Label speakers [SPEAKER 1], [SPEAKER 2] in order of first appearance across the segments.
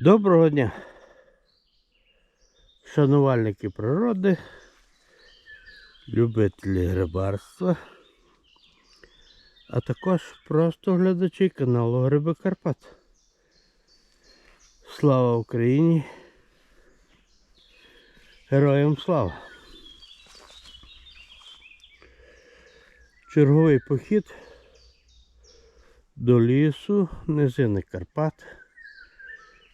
[SPEAKER 1] Доброго дня, шанувальники природи, любителі грибарства, а також просто глядачі каналу Гриби Карпат. Слава Україні! Героям слава! Черговий похід до лісу, низини Карпат.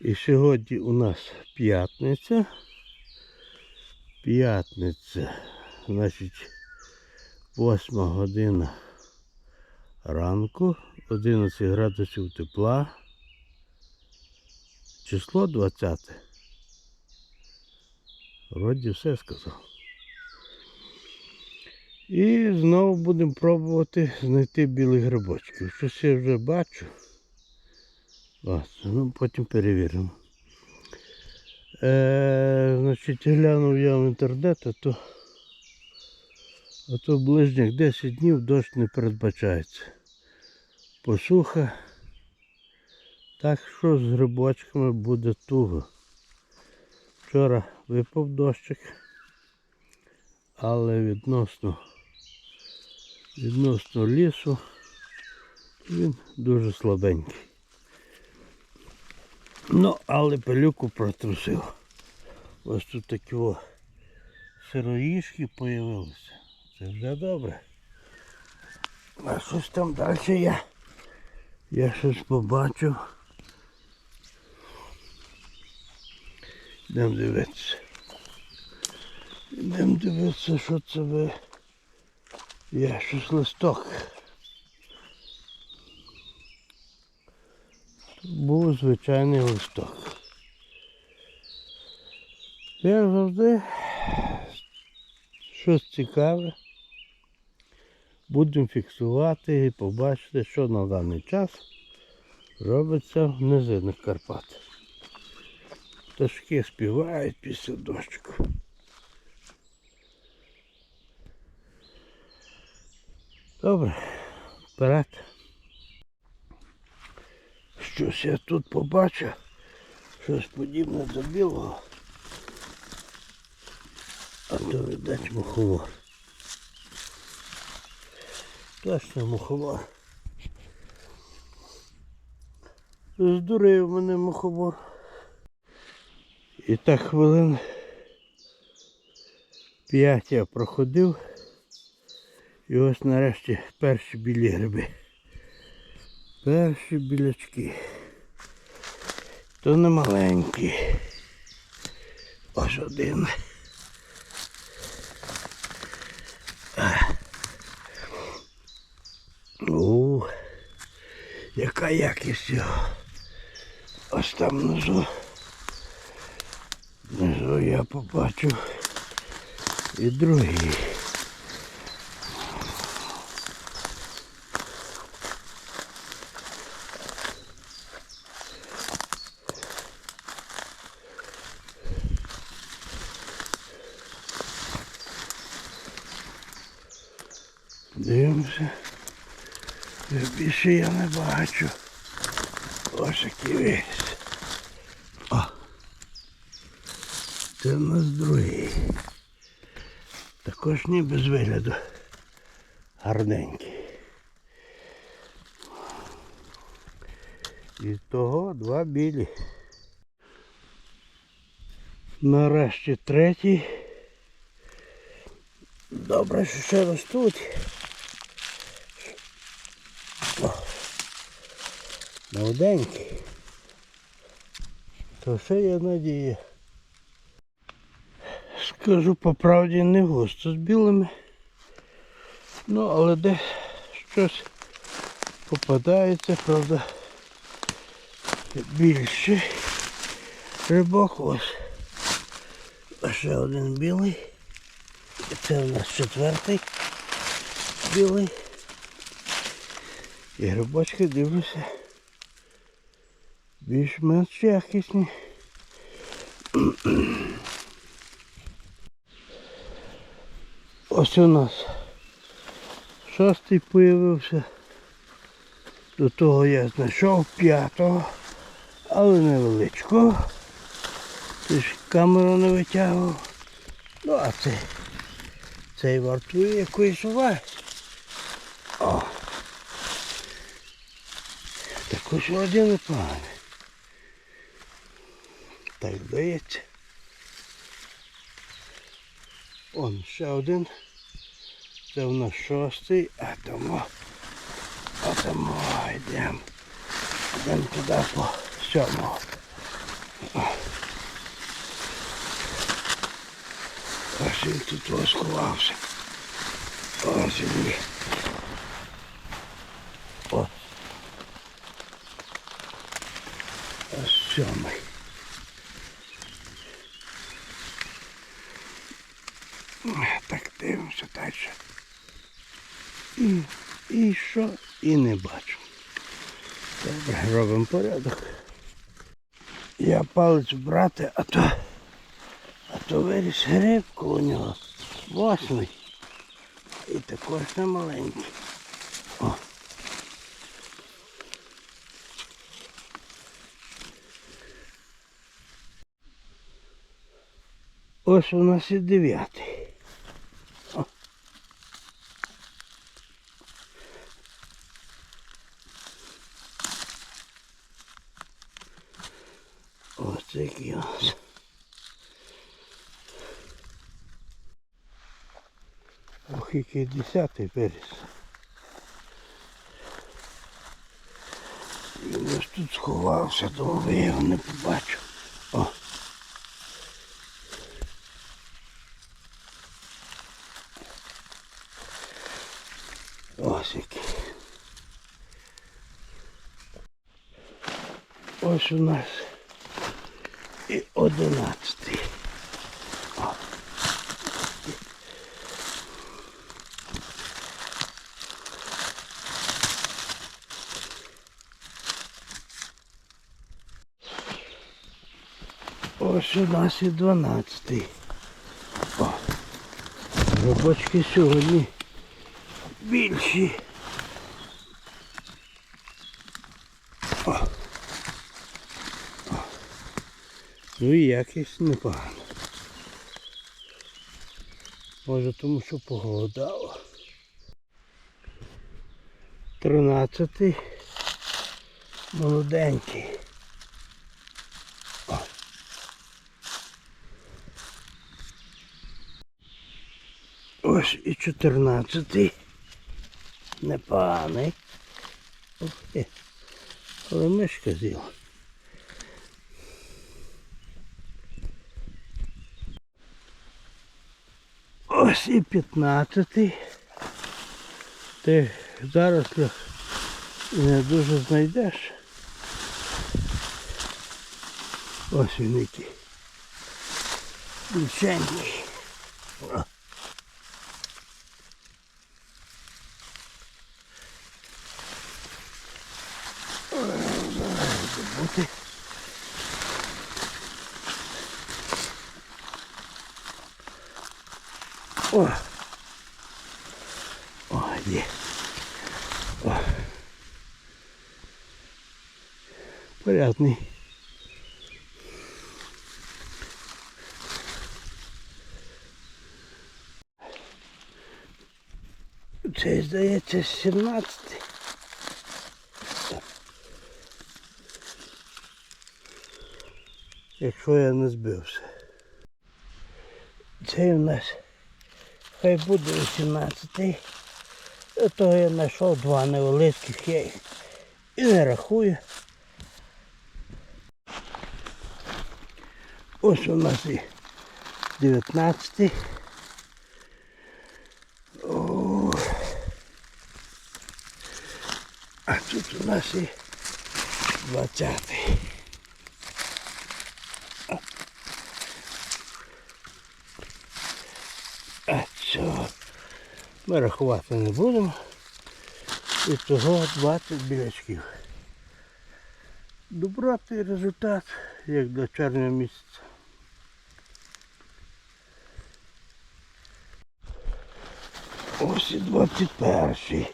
[SPEAKER 1] І сьогодні у нас п'ятниця. П'ятниця, значить, 8 година ранку, 11 градусів тепла. Число 20. Вроді все сказав. І знову будемо пробувати знайти білих грибочків. Щось я вже бачу. Ну потім перевіримо. Е, значить, глянув я в інтернет, а то, а то ближніх 10 днів дощ не передбачається. Посуха. Так що з грибочками буде туго. Вчора випав дощик, але відносно, відносно лісу він дуже слабенький. Ну, але пилюку протрусив. Ось тут такі о сироїшки появилися. Це вже добре. А щось там далі я. Я щось побачив. Йдемо дивитися. Йдемо дивитися, що це ви. Я щось листок. Був звичайний листок. Як завжди, щось цікаве. Будемо фіксувати і побачити, що на даний час робиться в низинах Карпат. Пташки співають після дощику. Добре, вперед. Щось я тут побачив. Щось подібне до білого. А то видать мухомор. Точно мухомор. Здурив мене мухомор. І так хвилин п'ять я проходив. І ось нарешті перші білі гриби. Перші білячки. То не маленькі. Ось один. О, яка якість його. Ось там внизу. Внизу я побачив і другий. Дивимося. Більше я не бачу. Ось який весь. О. Це у нас другий. Також ніби з вигляду гарненький. І того два білі. Нарешті третій. Добре, що ще ростуть. Молоденький. То ще є надія. Скажу по правді не густо з білими. Ну, але де щось попадається, правда, більше. Рибок ось. Ще один білий. Це у нас четвертий білий. І грибочки дивлюся. Більш-менш якісні. Ось у нас шостий появився. До того я знайшов п'ятого, але невеличкого. Ж камеру не витягував. Ну, а цей, цей вартує якоїсь уваги. Також вроді непоганий. Так здається. Он ще один. Це в нас шостий, а тому. А тому йдемо. Йдемо туди по сьомого. Ось він тут розховався. Ось він. Ось сьомий. Так дивимося далі. І, і що? І не бачу. Добре, робимо порядок. Я палець брати, а то, а то виріс гриб коло нього. Восьмий. І також не маленький. О. Ось у нас і дев'ятий. Ось який у нас. Ох, який десятий виріс. Він ось тут сховався, тому я його не побачу. О. Ось який. Ось у нас і одинадцятий. Ось у нас і дванадцятий. О. Рибочки сьогодні більші. Ну і якість непогана. Може тому що похолодало. Тринадцятий. Молоденький. О. Ось і чотирнадцятий. Непоганий. Ух ти. Але мишка з'їла. Ось і п'ятнадцятий. Ти зараз не дуже знайдеш. Ось він який. Більшенький. О. бути. О! О, є. О. Порядний. Це, здається, 17. Якщо я не збився. Цей у нас хай буде 18-й. Того я знайшов два невеликих, я їх і не рахую. Ось у нас і 19-й. О. А тут у нас і 20-й. А цього ми рахувати не будемо. І того 20 білячків. Добротний результат, як для червня місяця. 21.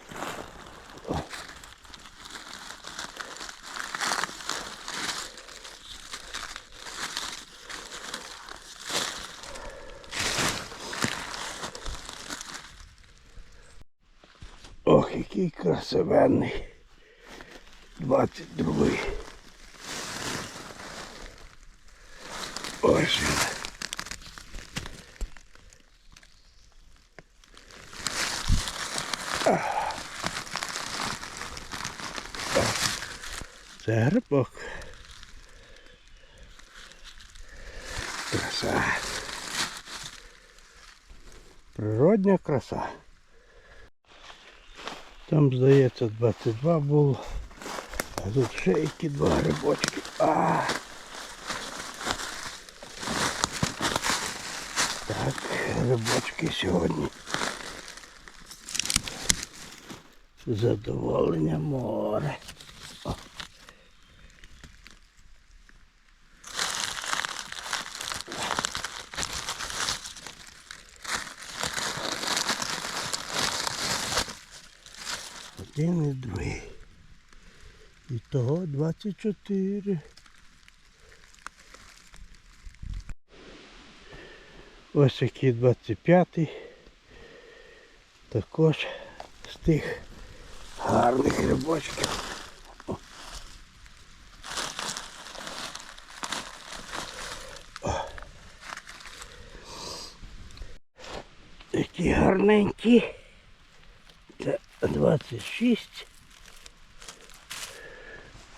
[SPEAKER 1] Ох, який красивенний. 22. Ось він. Це грибок. Краса. Природня краса. Там, здається, 22 було. А тут ще які два грибочки. А. Так, грибочки сьогодні. Задоволення море. О. Один і другий. І того 24. Ось який 25. Також з тих гарних. О. Такі гарненькі. Це 26.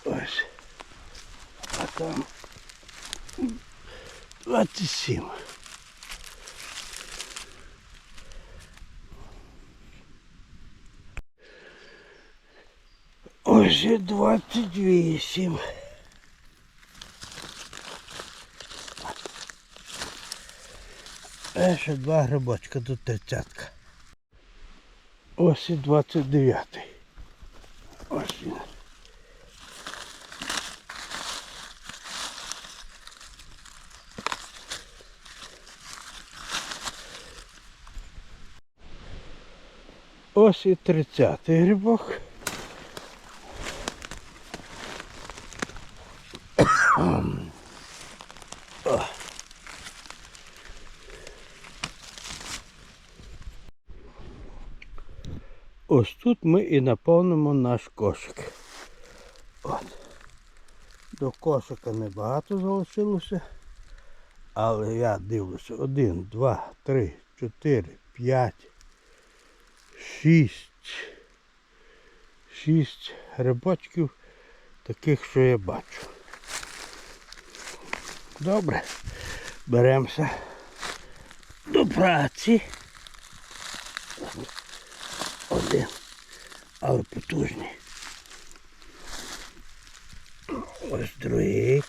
[SPEAKER 1] Ось. А там 27. Ось і 28. Е, ще два грибочка до тридцятка. Ось і 29. Ось він. Ось і 30 грибок. Ось тут ми і наповнимо наш кошик. От. До кошика небагато залишилося. Але я дивлюся. Один, два, три, чотири, п'ять, шість. Шість грибочків таких, що я бачу. Добре, беремося до праці. Один, але потужний. Ось другий.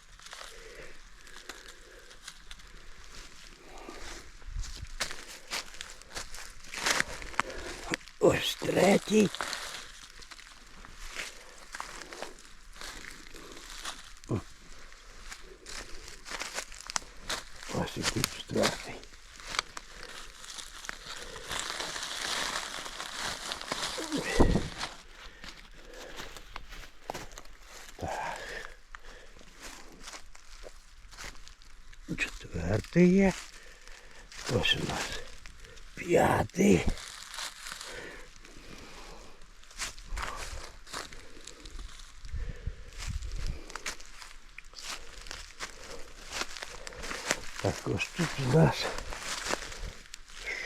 [SPEAKER 1] Ось третій. Ось який четвертий. Так. Четвертий є. Ось у нас п'ятий. Тут у нас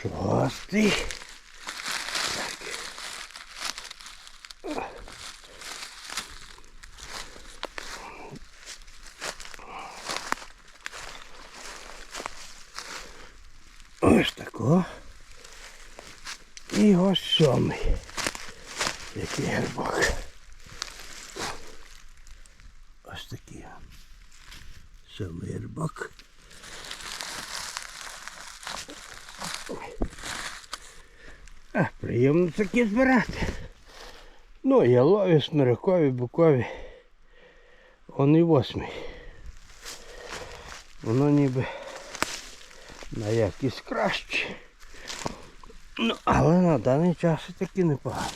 [SPEAKER 1] шостий. Ось тако. І ось сьомий. Який гербок. Ось такий. Сьомий гербок. А, приємно такі збирати. Ну, ялові, смирикові, букові. Он і восьмий. Воно ніби на якість краще. Ну, але на даний час і таки непогано.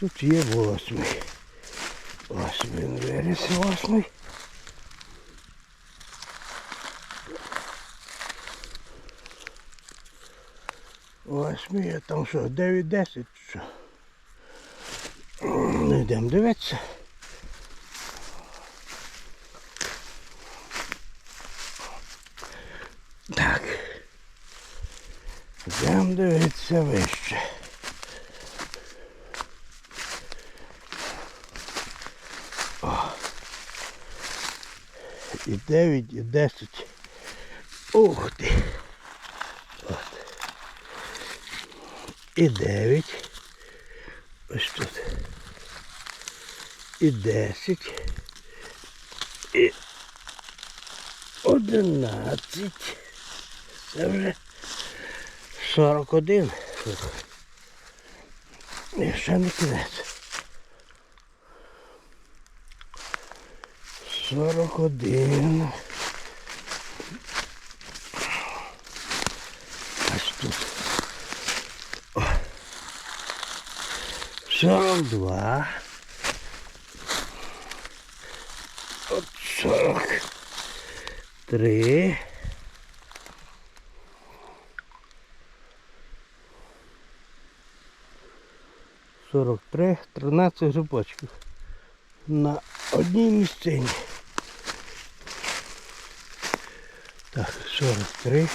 [SPEAKER 1] Тут є восьмий. Ось він виріс восьмий. А там що, 9-10 що? Ну йдемо дивитися. Так. Йдемо дивитися вище. І 9, і 10. Ух ти. От. І 9. Ось тут. І 10. І 11. Це вже 41. І ще не кінець. 41. Ось тут. О. 42. От 43. Сорок три, тринадцять грибочків на одній місцині. Так, 43.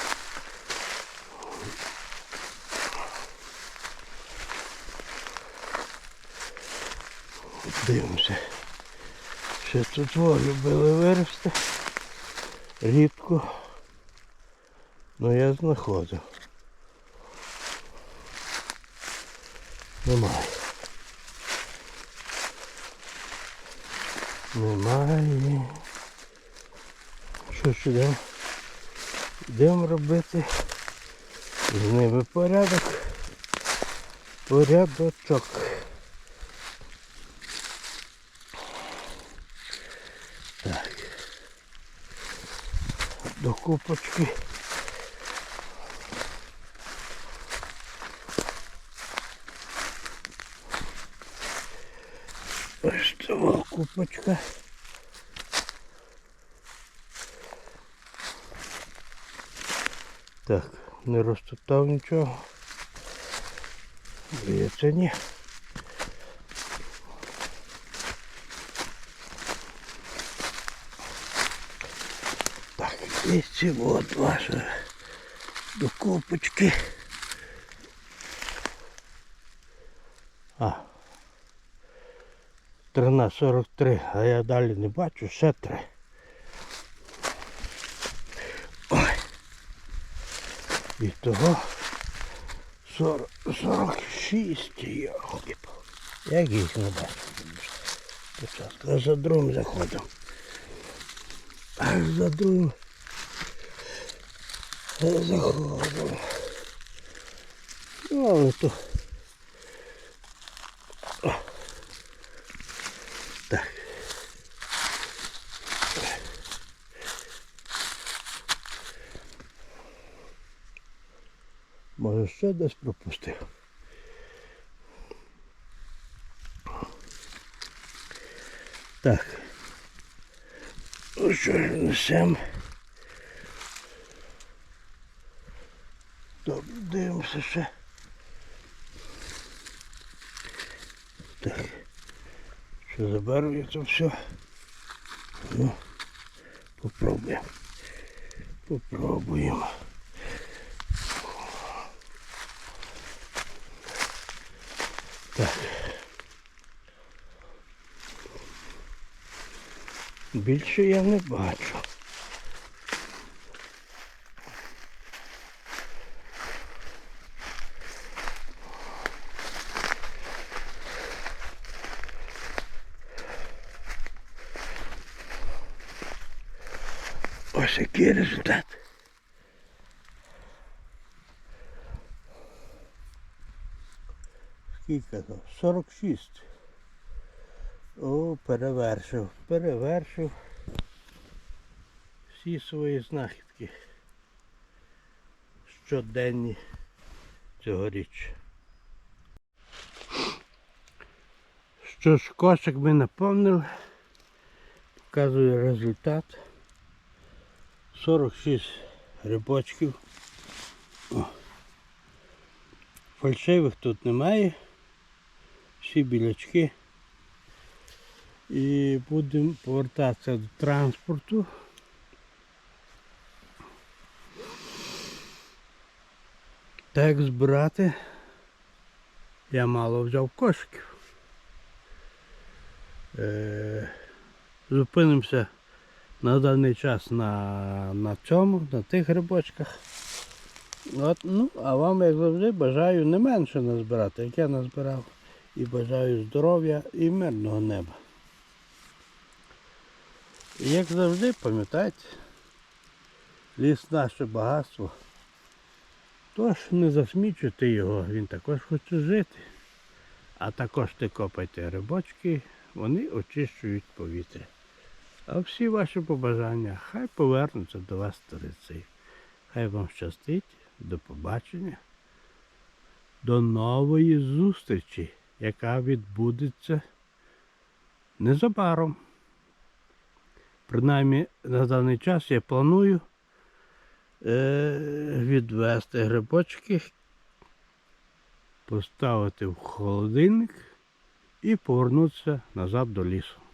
[SPEAKER 1] Дивимося. Ще тут во любили вирости. Рідко. Ну я знаходив. Немає. Немає. Що ж йдемо? Йдемо робити з ними порядок. Порядочок. купочки. Ось того купочка. Так, не розтоптав нічого. Здається, ні. І ці от ваші до копочки. А. 13.43, а я далі не бачу, ще три. Ой. І того 40, 46 йолки. Як їх не бачу. Спочатку за другим заходом. Аж за другим заходом. Ну, але то. Так. Може ще десь пропустив. Так. Ну що ж несемо. Добре, дивимося ще. Так. Що забарвує це все. Ну, попробуємо. Попробуємо. Так. Більше я не бачу. Ось який результат. Скільки там? 46. О, перевершив, перевершив всі свої знахідки щоденні цьогоріч. Що ж, кошик ми наповнили, показує результат. 46 грибочків. О. Фальшивих тут немає. Всі білячки І будемо повертатися до транспорту. Так збирати, я мало взяв кошиків. Е, зупинимося на даний час на, на цьому, на тих грибочках. От, ну, а вам, як завжди, бажаю не менше назбирати, як я назбирав. І бажаю здоров'я і мирного неба. І як завжди, пам'ятайте, ліс наше багатство. Тож не засмічуйте його, він також хоче жити. А також не копайте рибочки, вони очищують повітря. А всі ваші побажання хай повернуться до вас сторицею. Хай вам щастить, до побачення, до нової зустрічі, яка відбудеться незабаром. Принаймні на даний час я планую е, відвести грибочки, поставити в холодильник і повернутися назад до лісу.